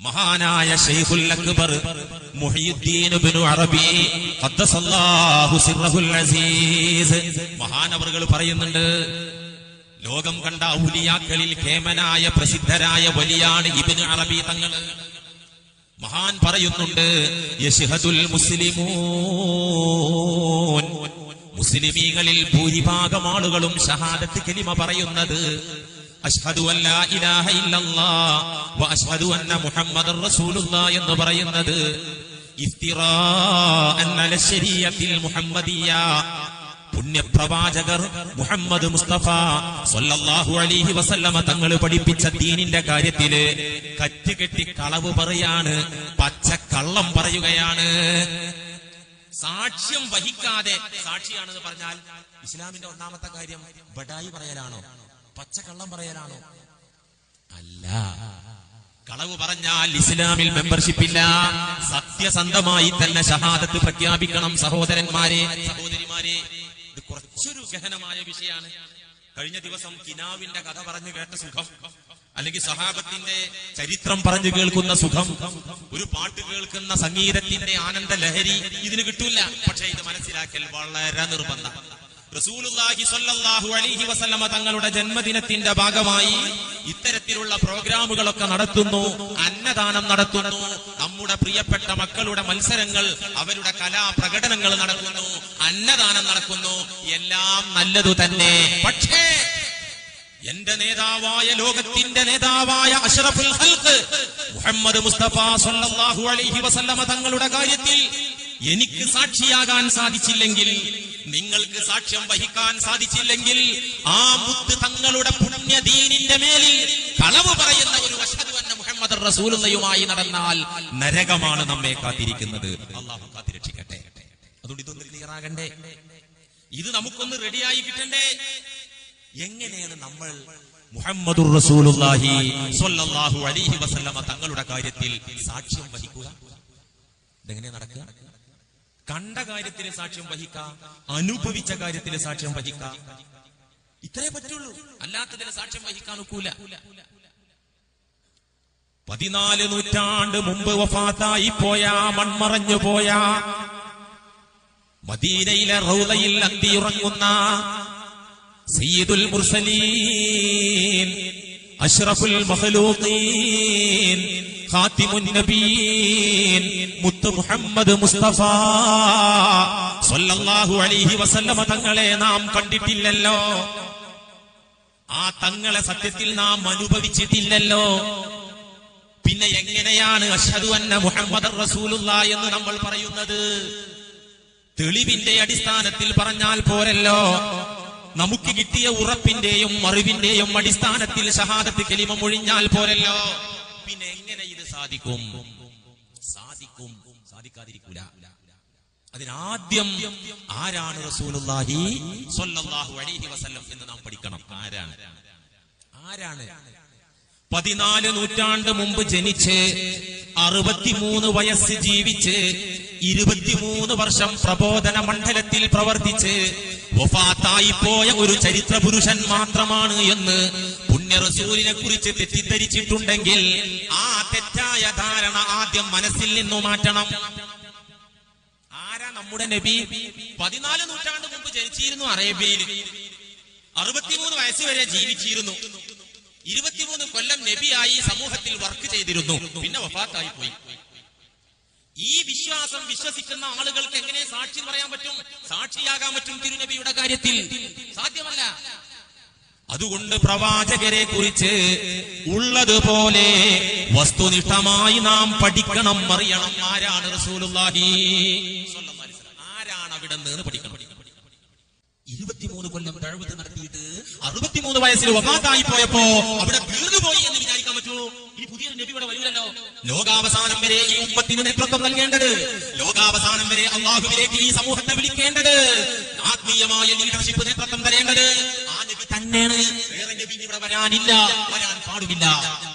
മഹാനായ ഷെയ്ഖുൽ അക്ബർ മുഹിയുദ്ദീൻ ഇബ്നു അറബി ഖദ്ദസല്ലാഹു സിർറഹുൽ അസീസ്. മഹാനവറുകൾ പറയുന്നുണ്ട് ലോകം കണ്ട ഔലിയാക്കളിൽ കേമനായ പ്രസിദ്ധരായ വലിയാണ് ഇബ്നു അറബി തങ്ങൾ. മഹാൻ പറയുന്നുണ്ട് യശിഹദുൽ മുസ്ലിമൂൻ. മുസ്ലിമീകളിൽ ഭൂരിഭാഗം ആളുകളും ഷഹാദത്ത് കലിമ പറയുന്നത് അഷ്ഹദു അല്ലാ ഇലാഹ വ അഷ്ഹദു അന്ന മുഹമ്മദർ റസൂലുള്ളാഹ് എന്ന് പറയുന്നത് പുണ്യപ്രവാചകർ മുഹമ്മദ് മുസ്തഫ സൊല്ലാഹു അലൈഹി വസല്ലമ തങ്ങൾ പഠിപ്പിച്ച ദീനിന്റെ കാര്യത്തിൽ കറ്റുകെട്ടി കളവ് പറയാണ് പച്ചക്കള്ളം പറയുകയാണ്. സാക്ഷ്യം വഹിക്കാതെ സാക്ഷിയാണെന്ന് പറഞ്ഞാൽ ഇസ്ലാമിന്റെ ഒന്നാമത്തെ കാര്യം ബഡായി പറയലാണോ? പച്ചക്കള്ളം പറയാനാണോ? അല്ല. കളവ് പറഞ്ഞാൽ ഇസ്ലാമിൽ മെമ്പർഷിപ്പ് ഇല്ല. സത്യസന്ധമായി തന്നെ ഷഹാദത്ത് പ്രഖ്യാപിക്കണം സഹോദരന്മാരെ സഹോദരിമാരെ. ഇത് കുറച്ചൊരു ഗഹനമായ വിഷയമാണ്. കഴിഞ്ഞ ദിവസം കിനാവിന്റെ കഥ പറഞ്ഞു കേട്ട സുഖം അല്ലെങ്കിൽ സഹാബത്തിന്റെ ചരിത്രം പറഞ്ഞു കേൾക്കുന്ന സുഖം ഒരു പാട്ട് കേൾക്കുന്ന സംഗീതത്തിന്റെ ആനന്ദ ലഹരി ഇതിന് കിട്ടൂല. പക്ഷെ ഇത് മനസ്സിലാക്കൽ വളരെ നിർബന്ധം. സ്വല്ലല്ലാഹു അലൈഹി വസല്ലമ തങ്ങളുടെ ജന്മദിനത്തിന്റെ ഭാഗമായി ഇത്തരത്തിലുള്ള പ്രോഗ്രാമുകളൊക്കെ നടത്തുന്നു അന്നദാനം നടത്തുന്നു. നമ്മുടെ പ്രിയപ്പെട്ട മക്കളുടെ മത്സരങ്ങൾ അവരുടെ കലാപ്രകടനങ്ങൾ നടക്കുന്നു അന്നദാനം നടക്കുന്നു. എല്ലാം നല്ലതു തന്നെ. പക്ഷേ എന്റെ നേതാവായ ലോകത്തിന്റെ നേതാവായ അഷറഫുൽ മുഹമ്മദ് മുസ്തഫ സല്ലല്ലാഹു അലൈഹി വസല്ലമ തങ്ങളുടെ കാര്യത്തിൽ എനിക്ക് സാക്ഷിയാകാൻ സാധിച്ചില്ലെങ്കിൽ നിങ്ങൾക്ക് സാക്ഷ്യം വഹിക്കാൻ സാധിച്ചില്ലെങ്കിൽ ആ മുത്ത് തങ്ങളുടെ പുണ്യദീനിന്റെ മേലിൽ കളവ് പറയുന്ന ഒരു അന്ന മുഹമ്മദ് റസൂലുള്ളയുമായി നടന്നാൽ നരകമാണ് നമ്മെ കാത്തിരിക്കുന്നത്. അള്ളാഹു കാത്തിരക്ഷിക്കട്ടെ അതുകൊണ്ട് ഇതൊന്ന് ക്ലിയറാകണ്ടേ? ഇത് നമുക്കൊന്ന് റെഡിയായി കിട്ടണ്ടേ? എങ്ങനെയാണ് നമ്മൾ മുഹമ്മദുർ റസൂലുള്ളാഹി സ്വല്ലല്ലാഹു അലൈഹി വസല്ലമ തങ്ങളുടെ കാര്യത്തിൽ സാക്ഷ്യം വഹിക്കുക? ഇതെങ്ങനെ നടക്കുക? കണ്ട കാര്യത്തിന് സാക്ഷ്യം വഹിക്ക അനുഭവിച്ച കാര്യത്തിന് സാക്ഷ്യം വഹിക്ക. ഇത്രേ പറ്റുള്ളൂ. അല്ലാത്തതിന് സാക്ഷ്യം വഹിക്കാൻ ഒക്കൂല. പതിനാല് നൂറ്റാണ്ട് മുമ്പ് വഫാത്തായി പോയ മൺമറഞ്ഞു പോയ മദീനയിലെ റൗലയിൽ അന്തിയുറങ്ങുന്ന സയ്യിദുൽ മുർസലീൻ അഷ്റഫുൽ നബീൻ മുഹമ്മദ് മുസ്തഫ. സല്ലല്ലാഹു അലൈഹി വസല്ലമ തങ്ങളെ നാം കണ്ടിട്ടില്ലല്ലോ. ആ തങ്ങളെ സത്യത്തിൽ നാം അനുഭവിച്ചിട്ടില്ലല്ലോ. പിന്നെ എങ്ങനെയാണ് അഷ്ഹദു അന്ന മുഹമ്മദ് റസൂലുള്ള എന്ന് നമ്മൾ പറയുന്നത്? തെളിവിന്റെ അടിസ്ഥാനത്തിൽ പറഞ്ഞാൽ പോരല്ലോ. നമുക്ക് കിട്ടിയ ഉറപ്പിന്റെയും അറിവിന്റെയും അടിസ്ഥാനത്തിൽ ഷഹാദത്ത് കലിമ മൊഴിഞ്ഞാൽ പോരല്ലോ. പിന്നെ എങ്ങനെ ഇത് സാധിക്കും? സാധിക്കും സാധിക്കാതിരിക്കൂല. അതിനാദ്യം ആരാണ് റസൂലുള്ളാഹി സ്വല്ലല്ലാഹു അലൈഹി വസല്ലം എന്ന് നാം പഠിക്കണം. ആരാണ്? ആരാണ്? പതിനാല് നൂറ്റാണ്ട് മുമ്പ് ജനിച്ച് അറുപത്തിമൂന്ന് വയസ്സ് ജീവിച്ച് ഇരുപത്തിമൂന്ന് വർഷം പ്രബോധന മണ്ഡലത്തിൽ പ്രവർത്തിച്ച് വഫാത്തായി പോയ ഒരു ചരിത്ര പുരുഷൻ മാത്രമാണ് എന്ന് പുണ്യ റസൂലിനെ കുറിച്ച് തെറ്റിദ്ധരിച്ചിട്ടുണ്ടെങ്കിൽ ആ തെറ്റായ ധാരണ ആദ്യം മനസ്സിൽ നിന്നു മാറ്റണം. ആരാ നമ്മുടെ നബി? പതിനാല് നൂറ്റാണ്ട് മുമ്പ് ജനിച്ചിരുന്നു അറേബ്യയിൽ. അറുപത്തിമൂന്ന് വയസ്സ് വരെ ജീവിച്ചിരുന്നു. ഇരുപത്തിമൂന്ന് കൊല്ലം നബിയായി സമൂഹത്തിൽ വർക്ക് ചെയ്തിരുന്നു. പിന്നെ വഫാത്തായി പോയി. ഈ വിശ്വാസം വിശ്വസിക്കുന്ന ആളുകൾക്ക് എങ്ങനെ സാക്ഷി പറയാൻ പറ്റും? സാക്ഷിയാകാൻ പറ്റും തിരുനബിയുടെ കാര്യത്തിൽ. സാധ്യമല്ല. അതുകൊണ്ട് പ്രവാചകരെ കുറിച്ച് ഉള്ളതുപോലെ വസ്തുനിഷ്ഠമായി നാം പഠിക്കണം അറിയണം. ആരാണ് റസൂലുള്ളാഹി. ആരാണ് അവിടെ നിന്ന് പഠിക്കണം? ഇരുപത്തിമൂന്ന് കൊല്ലം തഴവത്ത് നടത്തിയിട്ട് അറുപത്തിമൂന്ന് വയസ്സിൽ വഫാത്തായി പോയപ്പോ അവിടെ തീർന്നുപോയി എന്ന് വിചാരിക്കാൻ പറ്റൂ? ഈ പുതിയ നബി ഇവിടെ വരൂലല്ലോ. ലോകാവസാനം വരെ ഈ ഉമ്മത്തിന് നേതൃത്വം നൽകേണ്ടത്. ലോകാവസാനം വരെ അള്ളാഹുവിലേക്ക് ഈ സമൂഹത്തെ വിളിക്കേണ്ടത്. ആത്മീയമായ ലീഡർഷിപ്പ് നേതൃത്വം തരേണ്ടത്. ആ തന്നെയാണ്. വേറെ നബി ഇവിടെ വരാനില്ല. വരാൻ പാടുമില്ല.